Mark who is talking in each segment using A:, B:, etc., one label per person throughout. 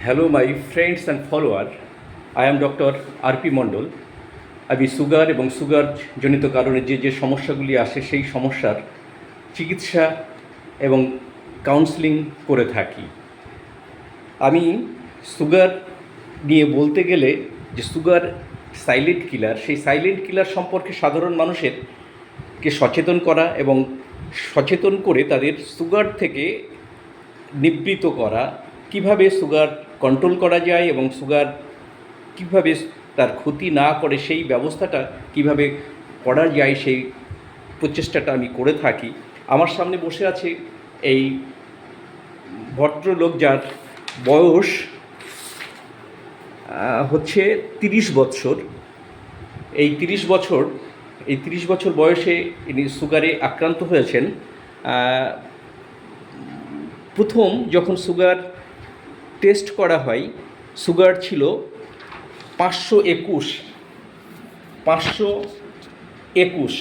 A: Hello, my friends and followers. I am Dr. RP Mondal আমি sugar এবং sugar জনিত কারণে যে যে সমস্যাগুলি আসে সেই সমস্যার চিকিৎসা এবং কাউন্সেলিং করে থাকি আমি সুগার নিয়ে বলতে গেলে যে সুগার সাইলেন্ট কিলার সেই সাইলেন্ট কিলার সম্পর্কে সাধারণ মানুষের কে সচেতন করা এবং সচেতন করে তাদের সুগার থেকে নিবৃত করা কীভাবে সুগার কন্ট্রোল করা যায় এবং সুগার কীভাবে তার ক্ষতি না করে সেই ব্যবস্থাটা কীভাবে করা যায় সেই প্রচেষ্টাটা আমি করে থাকি। আমার সামনে বসে আছে এই ভদ্রলোক যার বয়স হচ্ছে তিরিশ বছর। এই তিরিশ বছর, এই তিরিশ বছর বয়সে ইনি সুগারে আক্রান্ত হয়েছেন। প্রথম যখন সুগার টেস্ট করা হয় সুগার ছিল পাঁচশো একুশ পাঁচশো একুশ।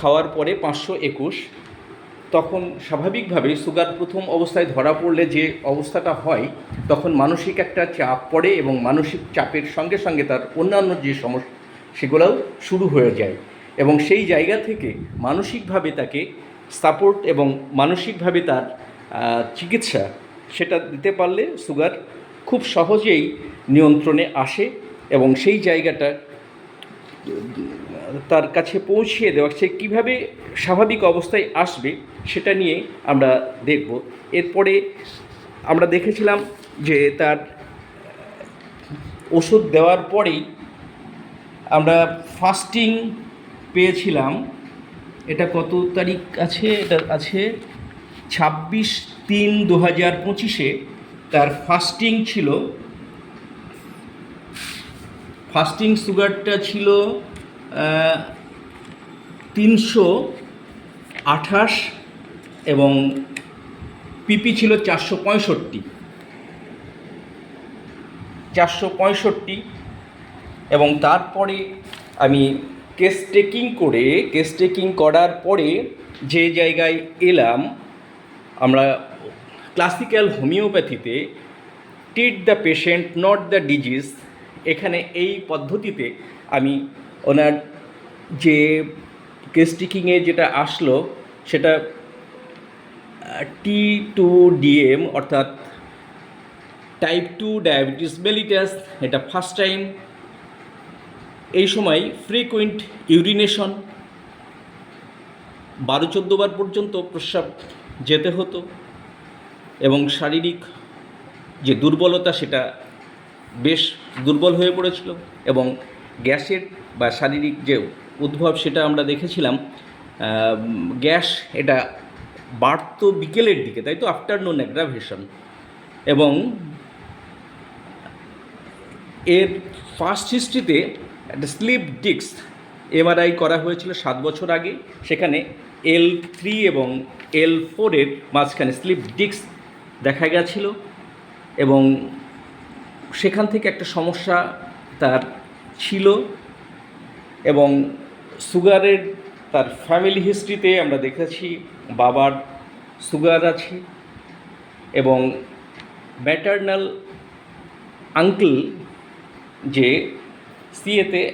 A: খাওয়ার পরে পাঁচশো একুশ। তখন স্বাভাবিকভাবেই সুগার প্রথম অবস্থায় ধরা পড়লে যে অবস্থাটা হয়, তখন মানসিক একটা চাপ পড়ে এবং মানসিক চাপের সঙ্গে সঙ্গে তার অন্যান্য যে সমস্যা সেগুলোও শুরু হয়ে যায় এবং সেই জায়গা থেকে মানসিকভাবে তাকে সাপোর্ট এবং মানসিকভাবে তার চিকিৎসা সেটা দিতে পারলে সুগার খুব সহজেই নিয়ন্ত্রণে আসে এবং সেই জায়গাটা তার কাছে পৌঁছিয়ে দেওয়া, সে কীভাবে স্বাভাবিক অবস্থায় আসবে সেটা নিয়ে আমরা দেখব। এরপরে আমরা দেখেছিলাম যে তার ওষুধ দেওয়ার পরেই আমরা ফাস্টিং পেয়েছিলাম। এটা কত তারিখ আছে? এটা আছে ছাব্বিশ তিন দু হাজার পঁচিশে তার ফাস্টিং ছিল। ফাস্টিং সুগারটা ছিল তিনশো আঠাশ এবং পিপি ছিল চারশো পঁয়ষট্টি। চারশো পঁয়ষট্টি এবং তারপরে আমি কেস টেকিং করে কেস টেকিং করার পরে যে জায়গায় এলাম আমরা classical হোমিওপ্যাথিতে treat the patient not the disease এখানে এই পদ্ধতিতে আমি ওনার যে কেস টেকিংয়ে যেটা আসলো, সেটা টি টু ডিএম অর্থাৎ টাইপ টু ডায়াবেটিস মেলিটাস এটা ফার্স্ট টাইম এই সময় ফ্রিকুয়েন্ট ইউরিনেশন বারো চোদ্দ বার পর্যন্ত প্রস্রাব যেতে হতো এবং শারীরিক যে দুর্বলতা সেটা বেশ দুর্বল হয়ে পড়েছিল এবং গ্যাসের বা শারীরিক যে উদ্ভব সেটা আমরা দেখেছিলাম গ্যাস এটা বাড়তো বিকেলের দিকে, তাই তো? আফটারনুন অ্যাগ্রাভেশন এবং এর ফার্স্ট হিস্ট্রিতে একটা স্লিপ ডিস্ক এমআরআই করা হয়েছিল সাত বছর আগে। সেখানে এল থ্রি এবং এল ফোরের মাঝখানে স্লিপ ডিস্ক দেখা গেছিল এবং সেখান থেকে একটা সমস্যা তার ছিল এবং সুগারের তার ফ্যামিলি হিস্ট্রিতে আমরা দেখেছি বাবার সুগার আছে এবং ম্যাটার্নাল আঙ্কেল যে সিএতে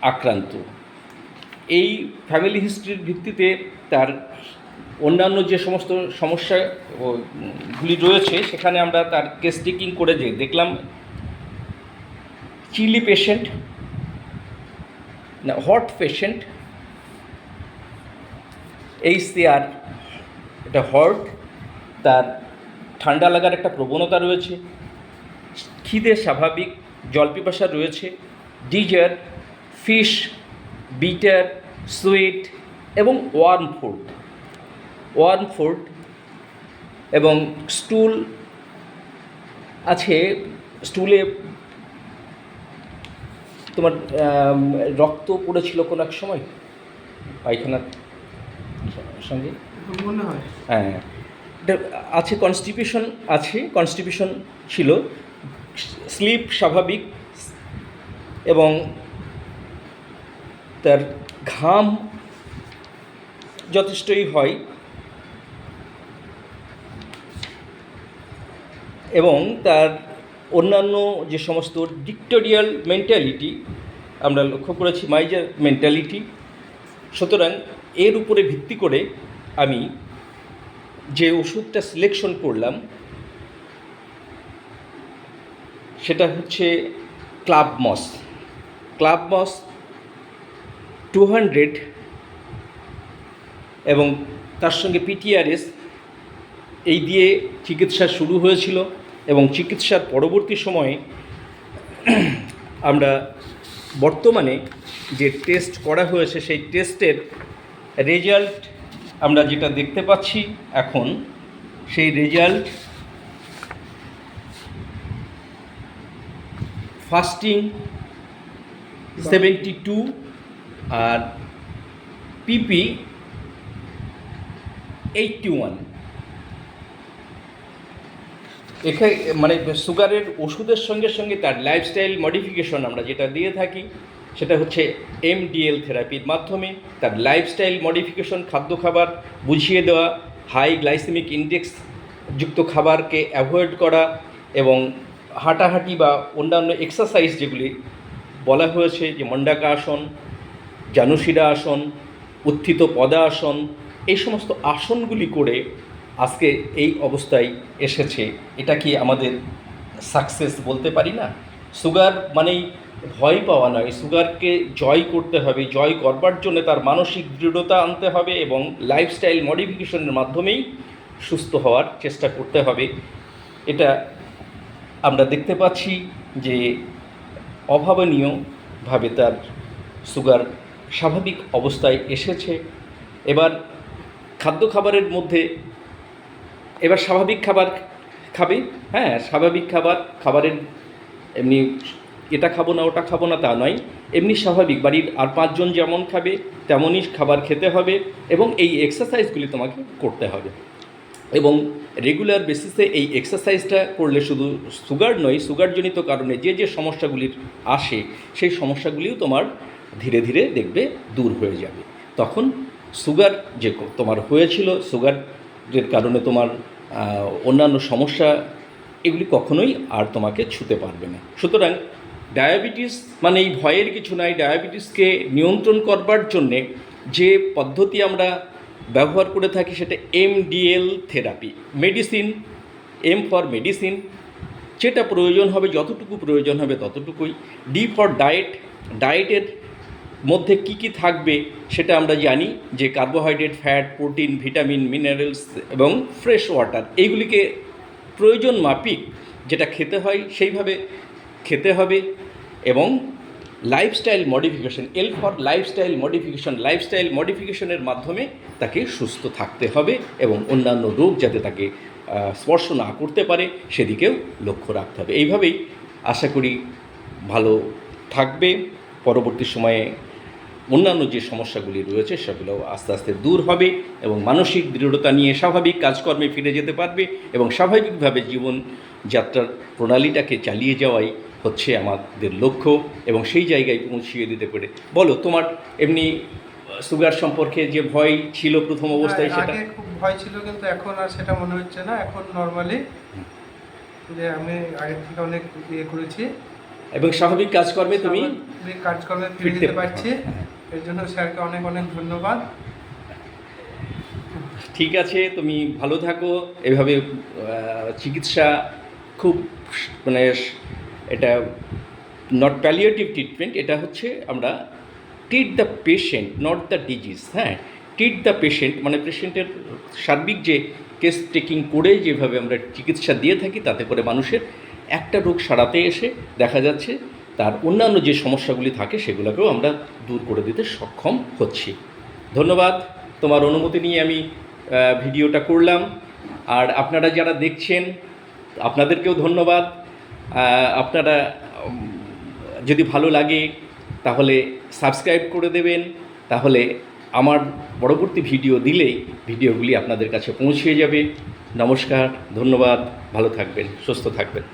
A: আক্রান্ত। এই ফ্যামিলি হিস্ট্রির ভিত্তিতে তার অন্যান্য যে সমস্ত সমস্যাগুলি রয়েছে, সেখানে আমরা তার কেস টেকিং করে যে দেখলাম চিলি পেশেন্ট না হট পেশেন্ট এই সিআর এটা হট তার ঠান্ডা লাগার একটা প্রবণতা রয়েছে, খিদে স্বাভাবিক, জল পিপাসা রয়েছে ডিজার ফিশ বিটার সুইট এবং ওয়ার্ম ফুড। ওয়ার্ম ফুড এবং স্টুল আছে স্টুলে তোমার রক্ত পড়েছিল কোনো এক সময়? পায়খানার সঙ্গে?
B: মনে হয়।
A: হ্যাঁ এটা আছে কনস্টিপিউশন আছে কনস্টিপিউশন ছিল। স্লিপ স্বাভাবিক এবং তার ঘাম যথেষ্টই হয়। এবং তার অন্যান্য যে সমস্ত ডিক্টোরিয়াল মেন্টালিটি আমরা লক্ষ্য করেছি মাইজার মেন্টালিটি সুতরাং এর উপরে ভিত্তি করে আমি যে ওষুধটা সিলেকশন করলাম, সেটা হচ্ছে club moss club moss two hundred এবং তার সঙ্গে পিটিআরএস এই দিয়ে চিকিৎসা শুরু হয়েছিল এবং চিকিৎসার পরবর্তী সময়ে আমরা বর্তমানে যে টেস্ট করা হয়েছে সেই টেস্টের রেজাল্ট আমরা যেটা দেখতে পাচ্ছি এখন সেই রেজাল্ট ফাস্টিং সেভেন্টি টু আর পিপি এইটটি ওয়ান এখানে মানে সুগারের ওষুধের সঙ্গে সঙ্গে তার লাইফস্টাইল মডিফিকেশন আমরা যেটা দিয়ে থাকি, সেটা হচ্ছে এমডিএল থেরাপির মাধ্যমে তার লাইফস্টাইল মডিফিকেশন খাদ্য খাবার বুঝিয়ে দেওয়া হাই গ্লাইসেমিক ইন্ডেক্স যুক্ত খাবারকে অ্যাভয়েড করা এবং হাঁটাহাঁটি বা অন্যান্য এক্সারসাইজ যেগুলি বলা হয়েছে, যে মন্ডাকা আসন জানুশিরা আসন উত্থিত পদা আসন এই সমস্ত আসনগুলি করে আজকে এই অবস্থায় এসেছে। এটা কি আমাদের সাকসেস বলতে পারি না? সুগার মানেই ভয় পাওয়া নয়। সুগারকে জয় করতে হবে, জয় করবার জন্য তার মানসিক দৃঢ়তা আনতে হবে এবং লাইফস্টাইল মডিফিকেশনের মাধ্যমেই সুস্থ হওয়ার চেষ্টা করতে হবে। এটা আমরা দেখতে পাচ্ছি যে অভাবনীয়ভাবে তার সুগার স্বাভাবিক অবস্থায় এসেছে। এবার খাদ্য খাবারের মধ্যে এবার স্বাভাবিক খাবার খাবে হ্যাঁ স্বাভাবিক খাবার, খাবারের এমনি এটা খাব না, ওটা খাব না তা নয়, এমনি স্বাভাবিক, বাড়ির আর পাঁচজন যেমন খাবে, তেমনই খাবার খেতে হবে এবং এই এক্সারসাইজগুলি তোমাকে করতে হবে। এবং রেগুলার বেসিসে এই এক্সারসাইজটা করলে শুধু সুগার নয় সুগারজনিত কারণে যে যে সমস্যাগুলির আসে, সেই সমস্যাগুলিও তোমার ধীরে ধীরে দেখবে দূর হয়ে যাবে। তখন সুগার যে তোমার হয়েছিল সুগারের কারণে তোমার অন্যান্য সমস্যা, এগুলি কখনোই আর তোমাকে ছুতে পারবে না। সুতরাং ডায়াবেটিস মানে এই ভয়ের কিছু নাই, ডায়াবেটিসকে নিয়ন্ত্রণ করবার জন্যে যে পদ্ধতি আমরা ব্যবহার করে থাকি সেটা MDL therapy, medicine, M for medicine, যেটা প্রয়োজন হবে, যতটুকু প্রয়োজন হবে ততটুকুই। ডি ফর ডায়েট, ডায়েটের মধ্যে কি কি থাকবে সেটা আমরা জানি, যে carbohydrate fat protein vitamin minerals এবং ফ্রেশ ওয়াটার এইগুলিকে প্রয়োজন মাপিক যেটা খেতে হয় সেইভাবে খেতে হবে এবং lifestyle modification L for lifestyle modification lifestyle মডিফিকেশনের মাধ্যমে তাকে সুস্থ থাকতে হবে এবং অন্যান্য রোগ যাতে তাকে স্পর্শ না করতে পারে সেদিকেও লক্ষ্য রাখতে হবে। এইভাবেই আশা করি ভালো থাকবে। পরবর্তী সময়ে অন্যান্য যে সমস্যাগুলি রয়েছে সেগুলো আস্তে আস্তে দূর হবে এবং মানসিক দৃঢ়তা নিয়ে স্বাভাবিক কাজকর্মে ফিরে যেতে পারবে এবং স্বাভাবিকভাবে জীবন যাত্রার প্রণালীটাকে চালিয়ে যাওয়াই হচ্ছে আমাদের লক্ষ্য এবং সেই জায়গায় পৌঁছিয়ে দিতে পারে। বলো তোমার এমনি সুগার সম্পর্কে যে ভয় ছিল প্রথম অবস্থায়
B: হ্যাঁ,
A: সেটা?
B: খুব ভয় ছিল কিন্তু এখন আর সেটা মনে হচ্ছে না। এখন নর্মালি যে আমি আগের থেকে অনেক ইয়ে করেছি।
A: এবং স্বাভাবিক কাজকর্মে তুমি
B: কাজকর্মে ফিরে
A: ফিরতে
B: দিতে পারছি। এর জন্য স্যারকে অনেক অনেক ধন্যবাদ।
A: ঠিক আছে, তুমি ভালো থাকো। এভাবে চিকিৎসা খুব মানে এটা নট প্যালিয়েটিভ ট্রিটমেন্ট এটা হচ্ছে আমরা treat the patient not the disease হ্যাঁ? ট্রিট দ্য পেশেন্ট মানে পেশেন্টের সার্বিক যে কেস টেকিং করে যেভাবে আমরা চিকিৎসা দিয়ে থাকি, তাতে করে মানুষের একটা রোগ সারাতে এসে দেখা যাচ্ছে তার অন্যান্য যে সমস্যাগুলি থাকে সেগুলোকেও আমরা দূর করে দিতে সক্ষম হচ্ছি। ধন্যবাদ। তোমার অনুমতি নিয়ে আমি ভিডিওটা করলাম। আর আপনারা যারা দেখছেন, আপনাদেরকেও ধন্যবাদ। আপনারা যদি ভালো লাগে, তাহলে সাবস্ক্রাইব করে দেবেন। তাহলে আমার পরবর্তী ভিডিও দিলেই ভিডিওগুলি আপনাদের কাছে পৌঁছে যাবে। নমস্কার, ধন্যবাদ। ভালো থাকবেন, সুস্থ থাকবেন।